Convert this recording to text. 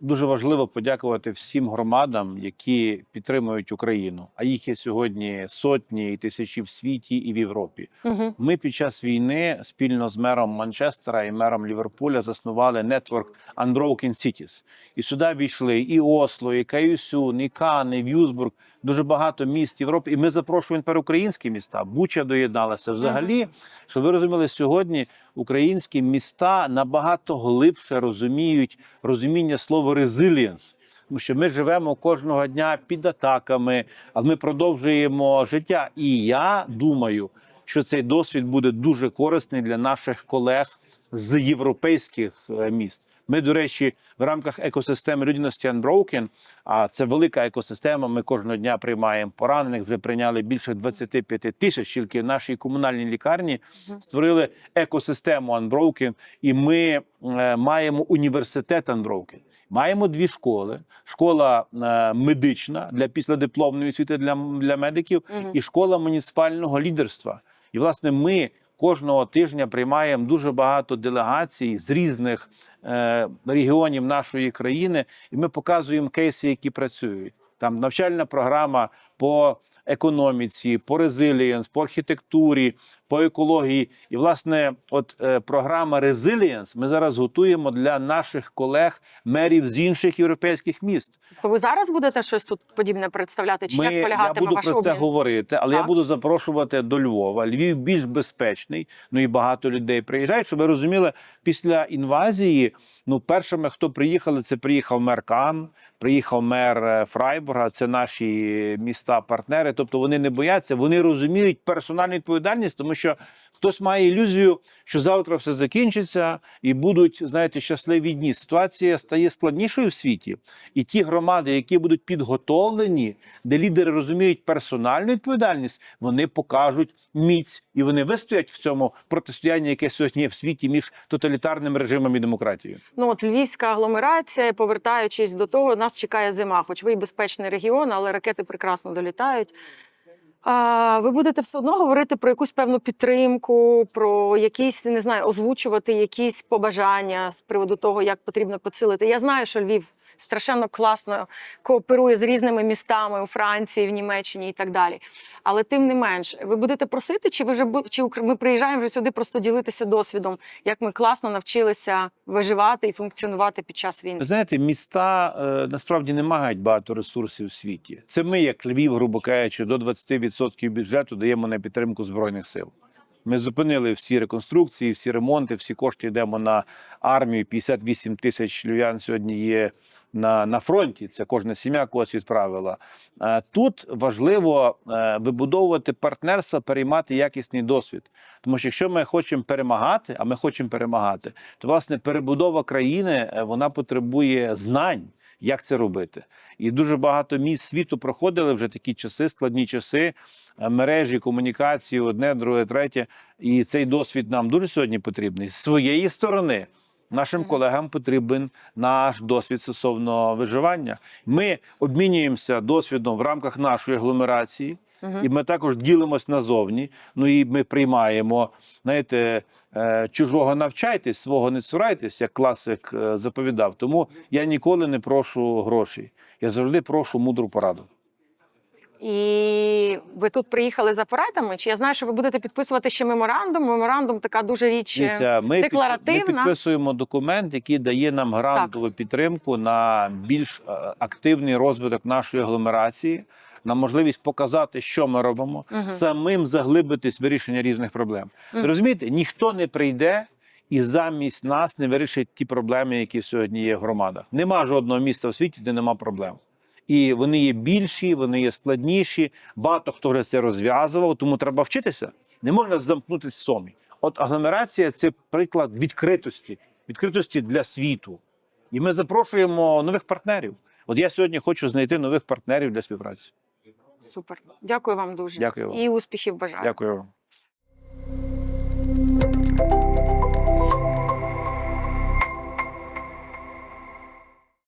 дуже важливо подякувати всім громадам, які підтримують Україну. А їх є сьогодні сотні і тисячі в світі і в Європі. Угу. Ми під час війни спільно з мером Манчестера і мером Ліверпуля заснували нетворк Unbroken Cities. І сюди війшли і Осло, і Каюсюн, і Кан, і В'юзбург, дуже багато міст Європи. І ми запрошуємо тепер українські міста. Буча доєдналася. Взагалі, що ви розуміли, сьогодні українські міста набагато глибше розуміють розуміння слова резилієнс. Тому що ми живемо кожного дня під атаками, але ми продовжуємо життя. І я думаю, що цей досвід буде дуже корисний для наших колег з європейських е, міст. Ми, до речі, в рамках екосистеми людяності Unbroken, а це велика екосистема. Ми кожного дня приймаємо поранених. Вже прийняли більше 25 тисяч. Тільки в нашій комунальній лікарні створили екосистему Unbroken, і ми е, маємо університет Unbroken. Маємо дві школи: школа е, медична для післадипломної освіти для, для медиків і школа муніципального лідерства. І власне ми кожного тижня приймаємо дуже багато делегацій з різних регіонів нашої країни, і ми показуємо кейси, які працюють. Там навчальна програма по економіці, по резилієнс, по архітектурі, по екології. І, власне, от е, програма Resilience ми зараз готуємо для наших колег, мерів з інших європейських міст. То ви зараз будете щось тут подібне представляти? Чи Ми, як я полягатиме буду ваш про це обмін? говорити, але я буду запрошувати до Львова. Львів більш безпечний. Ну і багато людей приїжджають. Щоб ви розуміли, після інвазії, ну першими, хто приїхали, це приїхав мер Кан, приїхав мер е, Фрайбурга. Це наші міста-партнери. Тобто вони не бояться, вони розуміють персональну відповідальність, тому що хтось має ілюзію, що завтра все закінчиться і будуть, знаєте, щасливі дні. Ситуація стає складнішою в світі, і ті громади, які будуть підготовлені, де лідери розуміють персональну відповідальність, вони покажуть міць і вони вистоять в цьому протистоянні, яке сьогодні є в світі між тоталітарним режимом і демократією. Ну от львівська агломерація, повертаючись до того, нас чекає зима. Хоч ви і безпечний регіон, але ракети прекрасно долітають. Ви будете все одно говорити про якусь певну підтримку, про якісь не знаю, озвучувати якісь побажання з приводу того, як потрібно поцілити. Я знаю, що Львів страшенно класно кооперує з різними містами у Франції, в Німеччині і так далі. Але тим не менш, ви будете просити, чи ви вже чи ми приїжджаємо вже сюди просто ділитися досвідом, як ми класно навчилися виживати і функціонувати під час війни. Знаєте, міста е, насправді не мають багато ресурсів в світі. Це ми, як Львів, грубо кажучи, до 20% бюджету даємо на підтримку збройних сил. Ми зупинили всі реконструкції, всі ремонти, всі кошти йдемо на армію. 58 тисяч львів'ян сьогодні є на, на фронті. Це кожна сім'я когось відправила. Е, Тут важливо е, вибудовувати партнерства, переймати якісний досвід. Тому що якщо ми хочемо перемагати, а ми хочемо перемагати, то власне перебудова країни е, вона потребує знань. Як це робити? І дуже багато міст світу проходили вже такі часи, складні часи, е, мережі, комунікації, одне, друге, третє. І цей досвід нам дуже сьогодні потрібний. З своєї сторони нашим колегам потрібен наш досвід стосовно виживання. Ми обмінюємося досвідом в рамках нашої агломерації. І ми також ділимось назовні. Ну і ми приймаємо, знаєте, е, чужого навчайтесь, свого не цурайтесь, як класик е, заповідав. Тому я ніколи не прошу грошей. Я завжди прошу мудру пораду. І ви тут приїхали за порадами? Чи я знаю, що ви будете підписувати ще меморандум? Меморандум така дуже річ е, Дивіться, ми, під- ми підписуємо документ, який дає нам грантову підтримку на більш е, активний розвиток нашої агломерації, на можливість показати, що ми робимо, самим заглибитись в вирішення різних проблем. Ви Розумієте, ніхто не прийде. І замість нас не вирішить ті проблеми, які сьогодні є в громадах. Нема жодного міста в світі, де нема проблем. І вони є більші, вони є складніші. Багато хто вже це розв'язував, тому треба вчитися. Не можна замкнутися в сомі. От агломерація це приклад відкритості, відкритості для світу. І ми запрошуємо нових партнерів. От я сьогодні хочу знайти нових партнерів для співпраці. Супер. Дякую вам дуже. Дякую вам. І успіхів бажаю. Дякую вам.